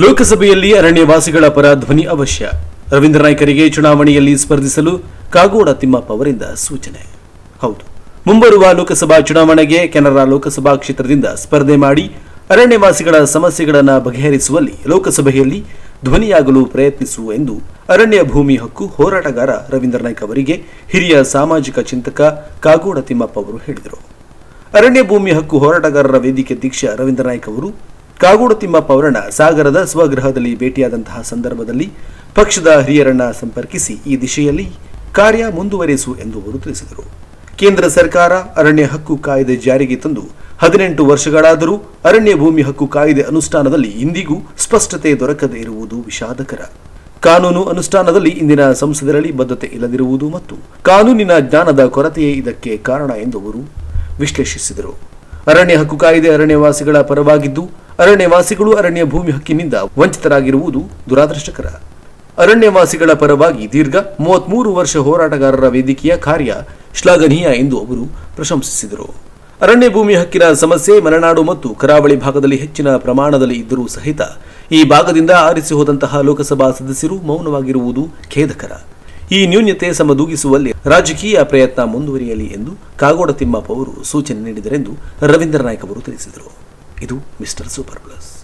ಲೋಕಸಭೆಯಲ್ಲಿ ಅರಣ್ಯವಾಸಿಗಳ ಪರ ಧ್ವನಿ ಅವಶ್ಯ. ರವೀಂದ್ರ ನಾಯ್ಕರಿಗೆ ಚುನಾವಣೆಯಲ್ಲಿ ಸ್ಪರ್ಧಿಸಲು ಕಾಗೋಡ ತಿಮ್ಮಪ್ಪ ಅವರಿಂದ ಸೂಚನೆ. ಹೌದು, ಮುಂಬರುವ ಲೋಕಸಭಾ ಚುನಾವಣೆಗೆ ಕೆನರಾ ಲೋಕಸಭಾ ಕ್ಷೇತ್ರದಿಂದ ಸ್ಪರ್ಧೆ ಮಾಡಿ ಅರಣ್ಯವಾಸಿಗಳ ಸಮಸ್ಯೆಗಳನ್ನು ಬಗೆಹರಿಸುವಲ್ಲಿ ಲೋಕಸಭೆಯಲ್ಲಿ ಧ್ವನಿಯಾಗಲು ಪ್ರಯತ್ನಿಸು ಎಂದು ಅರಣ್ಯ ಭೂಮಿ ಹಕ್ಕು ಹೋರಾಟಗಾರ ರವೀಂದ್ರ ನಾಯ್ಕ ಅವರಿಗೆ ಹಿರಿಯ ಸಾಮಾಜಿಕ ಚಿಂತಕ ಕಾಗೋಡ ತಿಮ್ಮಪ್ಪ ಅವರು ಹೇಳಿದರು. ಅರಣ್ಯ ಭೂಮಿ ಹಕ್ಕು ಹೋರಾಟಗಾರರ ವೇದಿಕೆ ಅಧ್ಯಕ್ಷ ರವೀಂದ್ರ ನಾಯ್ಕ ಅವರು ಕಾಗೋಡು ತಿಮ್ಮಪ್ಪ ಅವರನ್ನ ಸಾಗರದ ಸ್ವಗೃಹದಲ್ಲಿ ಭೇಟಿಯಾದಂತಹ ಸಂದರ್ಭದಲ್ಲಿ ಪಕ್ಷದ ಹಿರಿಯರನ್ನ ಸಂಪರ್ಕಿಸಿ ಈ ದಿಶೆಯಲ್ಲಿ ಕಾರ್ಯ ಮುಂದುವರೆಸು ಎಂದು ಅವರು ತಿಳಿಸಿದರು. ಕೇಂದ್ರ ಸರ್ಕಾರ ಅರಣ್ಯ ಹಕ್ಕು ಕಾಯ್ದೆ ಜಾರಿಗೆ ತಂದು ಹದಿನೆಂಟು ವರ್ಷಗಳಾದರೂ ಅರಣ್ಯ ಭೂಮಿ ಹಕ್ಕು ಕಾಯ್ದೆ ಅನುಷ್ಠಾನದಲ್ಲಿ ಇಂದಿಗೂ ಸ್ಪಷ್ಟತೆ ದೊರಕದೇ ಇರುವುದು ವಿಷಾದಕರ. ಕಾನೂನು ಅನುಷ್ಠಾನದಲ್ಲಿ ಇಂದಿನ ಸಂಸದರಲ್ಲಿ ಬದ್ಧತೆ ಇಲ್ಲದಿರುವುದು ಮತ್ತು ಕಾನೂನಿನ ಜ್ಞಾನದ ಕೊರತೆಯೇ ಇದಕ್ಕೆ ಕಾರಣ ಎಂದು ಅವರು ವಿಶ್ಲೇಷಿಸಿದರು. ಅರಣ್ಯ ಹಕ್ಕು ಕಾಯ್ದೆ ಅರಣ್ಯವಾಸಿಗಳ ಪರವಾಗಿದ್ದು ಅರಣ್ಯವಾಸಿಗಳು ಅರಣ್ಯ ಭೂಮಿ ಹಕ್ಕಿನಿಂದ ವಂಚಿತರಾಗಿರುವುದು ದುರಾದೃಷ್ಟಕರ. ಅರಣ್ಯವಾಸಿಗಳ ಪರವಾಗಿ ದೀರ್ಘ ಮೂವತ್ಮೂರು ವರ್ಷ ಹೋರಾಟಗಾರರ ವೇದಿಕೆಯ ಕಾರ್ಯ ಶ್ಲಾಘನೀಯ ಎಂದು ಅವರು ಪ್ರಶಂಸಿಸಿದರು. ಅರಣ್ಯ ಭೂಮಿ ಹಕ್ಕಿನ ಸಮಸ್ಯೆ ಮಲೆನಾಡು ಮತ್ತು ಕರಾವಳಿ ಭಾಗದಲ್ಲಿ ಹೆಚ್ಚಿನ ಪ್ರಮಾಣದಲ್ಲಿ ಇದ್ದರೂ ಸಹಿತ ಈ ಭಾಗದಿಂದ ಆರಿಸಿ ಹೋದಂತಹ ಲೋಕಸಭಾ ಸದಸ್ಯರು ಮೌನವಾಗಿರುವುದು ಖೇದಕರ. ಈ ನ್ಯೂನ್ಯತೆ ಸಮದೂಗಿಸುವಲ್ಲಿ ರಾಜಕೀಯ ಪ್ರಯತ್ನ ಮುಂದುವರಿಯಲಿ ಎಂದು ಕಾಗೋಡ ತಿಮ್ಮಪ್ಪ ಅವರು ಸೂಚನೆ ನೀಡಿದರೆಂದು ರವೀಂದ್ರ ನಾಯ್ಕ ಅವರು ತಿಳಿಸಿದರು. ಇದು ಮಿಸ್ಟರ್ ಸೂಪರ್ ಪ್ಲಸ್